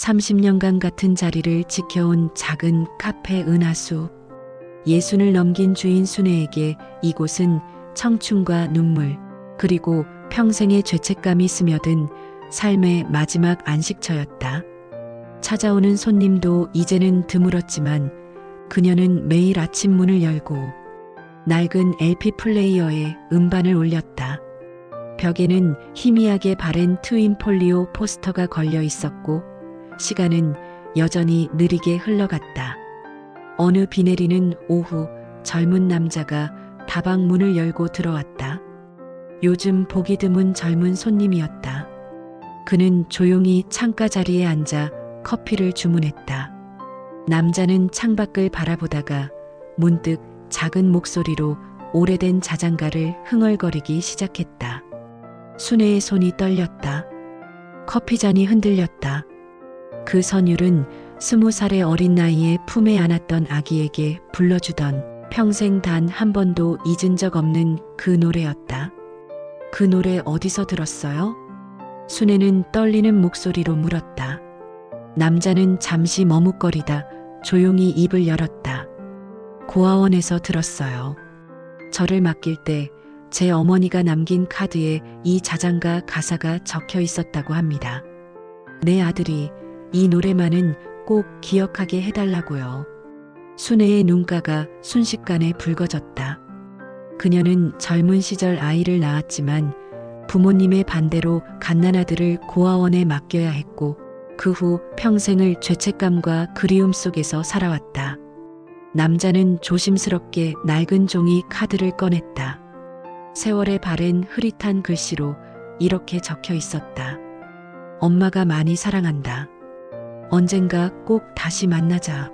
30년간 같은 자리를 지켜온 작은 카페 은하수. 예순을 넘긴 주인 순애에게 이곳은 청춘과 눈물, 그리고 평생의 죄책감이 스며든 삶의 마지막 안식처였다. 찾아오는 손님도 이제는 드물었지만 그녀는 매일 아침 문을 열고 낡은 LP 플레이어에 음반을 올렸다. 벽에는 희미하게 바랜 트윈 폴리오 포스터가 걸려 있었고 시간은 여전히 느리게 흘러갔다. 어느 비 내리는 오후 젊은 남자가 다방 문을 열고 들어왔다. 요즘 보기 드문 젊은 손님이었다. 그는 조용히 창가 자리에 앉아 커피를 주문했다. 남자는 창밖을 바라보다가 문득 작은 목소리로 오래된 자장가를 흥얼거리기 시작했다. 순애의 손이 떨렸다. 커피잔이 흔들렸다. 그 선율은 스무 살의 어린 나이에 품에 안았던 아기에게 불러주던 평생 단 한 번도 잊은 적 없는 그 노래였다. 그 노래 어디서 들었어요? 순애는 떨리는 목소리로 물었다. 남자는 잠시 머뭇거리다 조용히 입을 열었다. 고아원에서 들었어요. 저를 맡길 때 제 어머니가 남긴 카드에 이 자장가 가사가 적혀 있었다고 합니다. 내 아들이 이 노래만은 꼭 기억하게 해달라고요. 순애의 눈가가 순식간에 붉어졌다. 그녀는 젊은 시절 아이를 낳았지만 부모님의 반대로 갓난아들을 고아원에 맡겨야 했고 그 후 평생을 죄책감과 그리움 속에서 살아왔다. 남자는 조심스럽게 낡은 종이 카드를 꺼냈다. 세월의 바랜 흐릿한 글씨로 이렇게 적혀 있었다. 엄마가 많이 사랑한다. 언젠가 꼭 다시 만나자.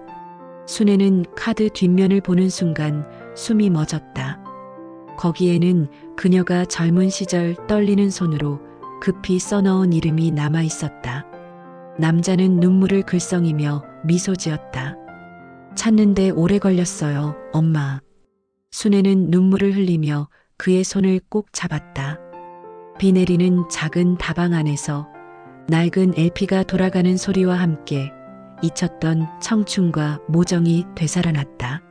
순애는 카드 뒷면을 보는 순간 숨이 멎었다. 거기에는 그녀가 젊은 시절 떨리는 손으로 급히 써넣은 이름이 남아 있었다. 남자는 눈물을 글썽이며 미소 지었다. 찾는데 오래 걸렸어요, 엄마. 순애는 눈물을 흘리며 그의 손을 꼭 잡았다. 비 내리는 작은 다방 안에서 낡은 LP가 돌아가는 소리와 함께 잊혔던 청춘과 모정이 되살아났다.